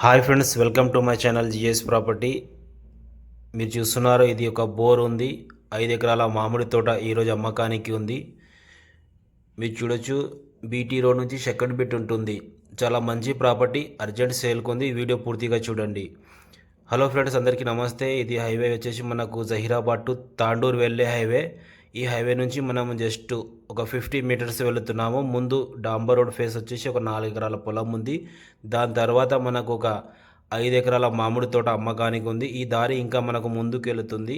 Hi friends welcome to my channel GS property. మీరు చూస్తున్నారు ఇది ఒక బోర్ ఉంది. ఐదు ఎకరాల మామిడి తోట ఈరోజు అమ్మకానికి ఉంది. మీరు చూడొచ్చు బీటీ రోడ్ నుంచి సెకండ్ బిట్ ఉంటుంది. చాలా మంచి ప్రాపర్టీ అర్జెంట్ సేల్కి ఉంది. వీడియో పూర్తిగా చూడండి. హలో ఫ్రెండ్స్ అందరికీ నమస్తే. ఇది హైవే వచ్చేసి మనకు జహీరాబాద్ టు తాండూర్ వెళ్ళే హైవే. ఈ హైవే నుంచి మనం జస్ట్ ఒక ఫిఫ్టీ మీటర్స్ వెళుతున్నాము. ముందు డాంబర్ రోడ్ ఫేస్ వచ్చేసి ఒక నాలుగు ఎకరాల పొలం ఉంది. దాని తర్వాత మనకు ఒక ఐదు ఎకరాల మామిడి తోట అమ్మకానికి ఉంది. ఈ దారి ఇంకా మనకు ముందుకు వెళుతుంది.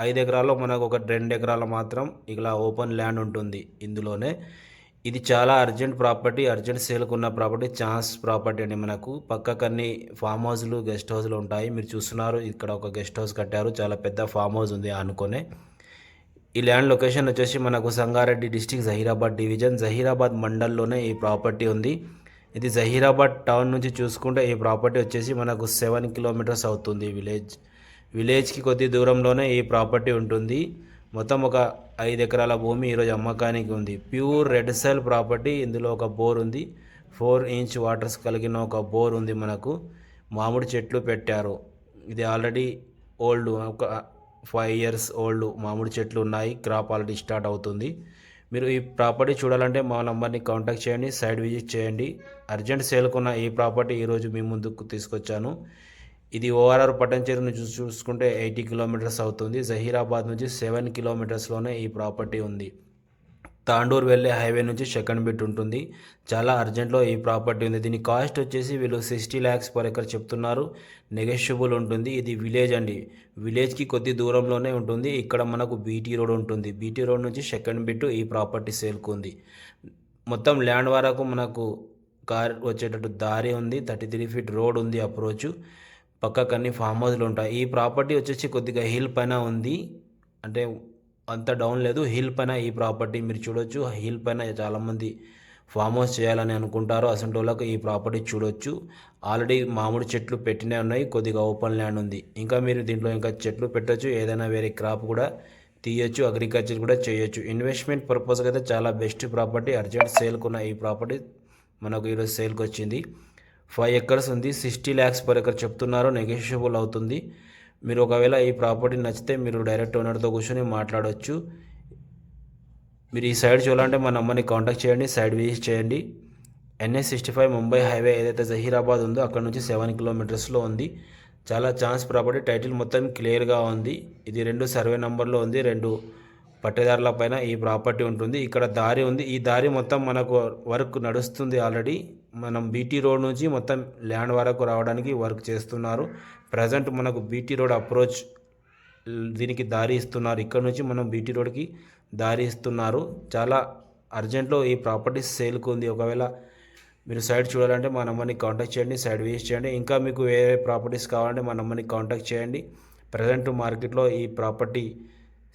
ఐదు ఎకరాల్లో మనకు ఒక రెండు ఎకరాల మాత్రం ఇలా ఓపెన్ ల్యాండ్ ఉంటుంది ఇందులోనే. ఇది చాలా అర్జెంట్ ప్రాపర్టీ. అర్జెంట్ సేల్కి ఉన్న ప్రాపర్టీ ఛాన్స్ ప్రాపర్టీ అండి మనకు. పక్కకన్ని ఫామ్ హౌస్లు గెస్ట్ హౌస్లు ఉంటాయి. మీరు చూస్తున్నారు ఇక్కడ ఒక గెస్ట్ హౌస్ కట్టారు. చాలా పెద్ద ఫామ్ హౌస్ ఉంది అనుకునే. ఈ ల్యాండ్ లొకేషన్ వచ్చేసి మనకు సంగారెడ్డి డిస్టిక్ జహీరాబాద్ డివిజన్. జహీరాబాద్ మండల్లోనే ఈ ప్రాపర్టీ ఉంది. ఇది జహీరాబాద్ టౌన్ నుంచి చూసుకుంటే ఈ ప్రాపర్టీ వచ్చేసి మనకు సెవెన్ కిలోమీటర్స్ అవుతుంది విలేజ్. విలేజ్కి కొద్ది దూరంలోనే ఈ ప్రాపర్టీ ఉంటుంది. మొత్తం ఒక ఐదు ఎకరాల భూమి ఈరోజు అమ్మకానికి ఉంది. ప్యూర్ రెడ్ సెల్ ప్రాపర్టీ ఇందులో ఒక బోర్ ఉంది. ఫోర్ ఇంచ్ వాటర్స్ కలిగిన ఒక బోర్ ఉంది మనకు. మామిడి చెట్లు పెట్టారు. ఇది ఆల్రెడీ ఓల్డ్ ఒక ఫైవ్ ఇయర్స్ ఓల్డ్ మామిడి చెట్లు ఉన్నాయి క్రాప్ ఆల్రెడీ స్టార్ట్ అవుతుంది. మీరు ఈ ప్రాపర్టీ చూడాలంటే మా నంబర్ని కాంటాక్ట్ చేయండి సైడ్ విజిట్ చేయండి. అర్జెంట్ సేల్కున్న ఈ ప్రాపర్టీ ఈరోజు మీ ముందుకు తీసుకొచ్చాను. ఇది ఓఆర్ఆర్ పట్టంచేరు నుంచి చూసుకుంటే ఎయిటీ కిలోమీటర్స్ అవుతుంది. జహీరాబాద్ నుంచి సెవెన్ కిలోమీటర్స్లోనే ఈ ప్రాపర్టీ ఉంది. తాండూర్ వెళ్ళే హైవే నుంచి సెకండ్ బిట్ ఉంటుంది. చాలా అర్జెంట్లో ఈ ప్రాపర్టీ ఉంది. దీని కాస్ట్ వచ్చేసి వీళ్ళు సిక్స్టీ ల్యాక్స్ పర్ ఎకర్ చెప్తున్నారు. నెగెషియబుల్ ఉంటుంది. ఇది విలేజ్ అండి. విలేజ్కి కొద్ది దూరంలోనే ఉంటుంది. ఇక్కడ మనకు బీటీ రోడ్ ఉంటుంది. బీటీ రోడ్ నుంచి సెకండ్ బిట్ ఈ ప్రాపర్టీ సేల్కు ఉంది. మొత్తం ల్యాండ్ వరకు మనకు కార్ వచ్చేటట్టు దారి ఉంది. థర్టీ త్రీ ఫీట్ రోడ్ ఉంది అప్రోచ్. పక్కకన్నీ ఫామ్ హౌస్లు ఉంటాయి. ఈ ప్రాపర్టీ వచ్చేసి కొద్దిగా హిల్ పైన ఉంది. అంటే అంత డౌన్ లేదు. హిల్ పైన ఈ ప్రాపర్టీ మీరు చూడొచ్చు. హిల్ పైన చాలామంది ఫామ్ హౌస్ చేయాలని అనుకుంటారు. అసంటోళ్ళకు ఈ ప్రాపర్టీ చూడొచ్చు. ఆల్రెడీ మామిడి చెట్లు పెట్టినే ఉన్నాయి. కొద్దిగా ఓపెన్ ల్యాండ్ ఉంది. ఇంకా మీరు దీంట్లో ఇంకా చెట్లు పెట్టొచ్చు. ఏదైనా వేరే క్రాప్ కూడా తీయొచ్చు. అగ్రికల్చర్ కూడా చేయొచ్చు. ఇన్వెస్ట్మెంట్ పర్పస్కి అయితే చాలా బెస్ట్ ప్రాపర్టీ. అర్జెంట్ సేల్కున్న ఈ ప్రాపర్టీ మనకు ఈరోజు సేల్కి వచ్చింది ఫైవ్ ఎకర్స్ ఉంది. సిక్స్టీ ల్యాక్స్ పర్ ఎకర్ చెప్తున్నారు. నెగోషియబుల్ అవుతుంది. మీరు ఒకవేళ ఈ ప్రాపర్టీ నచ్చితే మీరు డైరెక్ట్ ఓనర్తో కూర్చొని మాట్లాడవచ్చు మీరు ఈ సైడ్ చూడాలంటే మా నెంబర్ని కాంటాక్ట్ చేయండి సైడ్ విజిట్ చేయండి. NS sixty five Mumbai highway ఏదైతే జహీరాబాద్ ఉందో అక్కడ నుంచి సెవెన్ కిలోమీటర్స్లో ఉంది. చాలా ఛాన్స్ ప్రాపర్టీ టైటిల్ మొత్తం క్లియర్గా ఉంది. ఇది రెండు సర్వే నెంబర్లో ఉంది రెండు పట్టేదారుల పైన ఈ ప్రాపర్టీ ఉంటుంది. ఇక్కడ దారి ఉంది. ఈ దారి మొత్తం మనకు వర్క్ నడుస్తుంది ఆల్రెడీ. మనం బీటీ రోడ్ నుంచి మొత్తం ల్యాండ్ వరకు రావడానికి వర్క్ చేస్తున్నారు. ప్రజెంట్ మనకు బీటీ రోడ్ అప్రోచ్ దీనికి దారి ఇస్తున్నారు. ఇక్కడ నుంచి మనం బీటీ రోడ్కి దారి ఇస్తున్నారు. చాలా అర్జెంట్లో ఈ ప్రాపర్టీస్ సేల్కు ఉంది. ఒకవేళ మీరు సైడ్ చూడాలంటే మా నెంబర్ని కాంటాక్ట్ చేయండి. సైడ్ వేస్ట్ చేయండి. ఇంకా మీకు వేరే ప్రాపర్టీస్ కావాలంటే మా నెంబర్ని కాంటాక్ట్ చేయండి. ప్రజెంట్ మార్కెట్లో ఈ property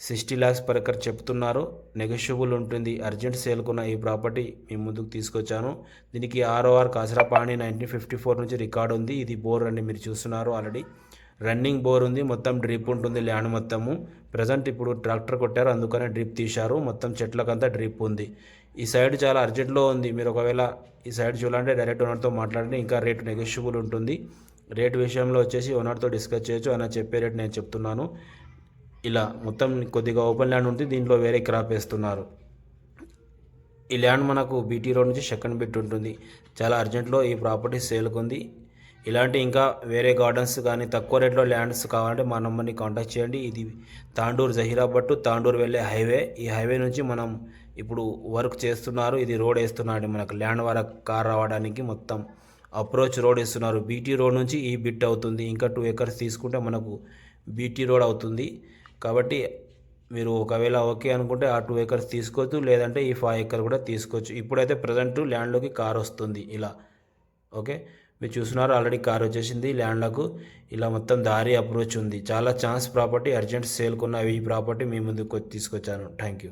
sixty lakhs per acre చెప్తున్నారు. నెగోషియబుల్ ఉంటుంది. అర్జెంట్ సేల్కున్న ఈ ప్రాపర్టీ మీ ముందుకు తీసుకొచ్చాను. దీనికి ఆర్ఓఆర్ కాసరాపాణి నైన్టీన్ ఫిఫ్టీ ఫోర్ నుంచి రికార్డు ఉంది. ఇది బోర్ అండి మీరు చూస్తున్నారు ఆల్రెడీ. రన్నింగ్ బోర్ ఉంది. మొత్తం డ్రిప్ ఉంటుంది ల్యాండ్ మొత్తము. ప్రజెంట్ ఇప్పుడు ట్రాక్టర్ కొట్టారు. అందుకనే డ్రిప్ తీశారు. మొత్తం చెట్లకంతా డ్రిప్ ఉంది. ఈ సైడ్ చాలా అర్జెంట్లో ఉంది. మీరు ఒకవేళ ఈ సైడ్ చూడాలంటే డైరెక్ట్ ఓనర్తో మాట్లాడండి. ఇంకా రేటు నెగోషియబుల్ ఉంటుంది. రేట్ విషయంలో వచ్చేసి ఓనర్తో డిస్కస్ చేయొచ్చు. ఆయన చెప్పే రేట్ నేను చెప్తున్నాను. ఇలా మొత్తం కొద్దిగా ఓపెన్ ల్యాండ్ ఉంది దీంట్లో వేరే క్రాప్ వేస్తున్నారు. ఈ ల్యాండ్ మనకు బీటీ రోడ్ నుంచి సెకండ్ బిట్ ఉంటుంది. చాలా అర్జెంట్లో ఈ ప్రాపర్టీ సేల్కి ఉంది. ఇలాంటి ఇంకా వేరే గార్డెన్స్ కానీ తక్కువ రేట్లో ల్యాండ్స్ కావాలంటే మా నెంబర్ని కాంటాక్ట్ చేయండి. ఇది తాండూరు జహీరాబట్టు తాండూరు వెళ్ళే హైవే. ఈ హైవే నుంచి మనం ఇప్పుడు వర్క్ చేస్తున్నారు. ఇది రోడ్ వేస్తున్నాడు. మనకు ల్యాండ్ వరకు కార్ రావడానికి మొత్తం అప్రోచ్ రోడ్ వేస్తున్నారు. బీటీ రోడ్ నుంచి ఈ బిట్ అవుతుంది. ఇంకా టూ ఎకర్స్ తీసుకుంటే మనకు బీటీ రోడ్ అవుతుంది. కాబట్టి మీరు ఒకవేళ ఓకే అనుకుంటే ఆ టూ ఎకర్స్ తీసుకోవచ్చు లేదంటే ఈ ఫైవ్ ఎకర్ కూడా తీసుకోవచ్చు. ఇప్పుడైతే ప్రజెంట్ ల్యాండ్లోకి కార్ వస్తుంది ఇలా. ఓకే? మీరు చూస్తున్నారు ఆల్రెడీ కార్ వచ్చేసింది ల్యాండ్లకు ఇలా మొత్తం దారి అప్రోచ్ ఉంది. చాలా ఛాన్స్ ప్రాపర్టీ అర్జెంట్ సేల్కున్న ఈ ప్రాపర్టీ మీ ముందుకు తీసుకొచ్చాను. Thank you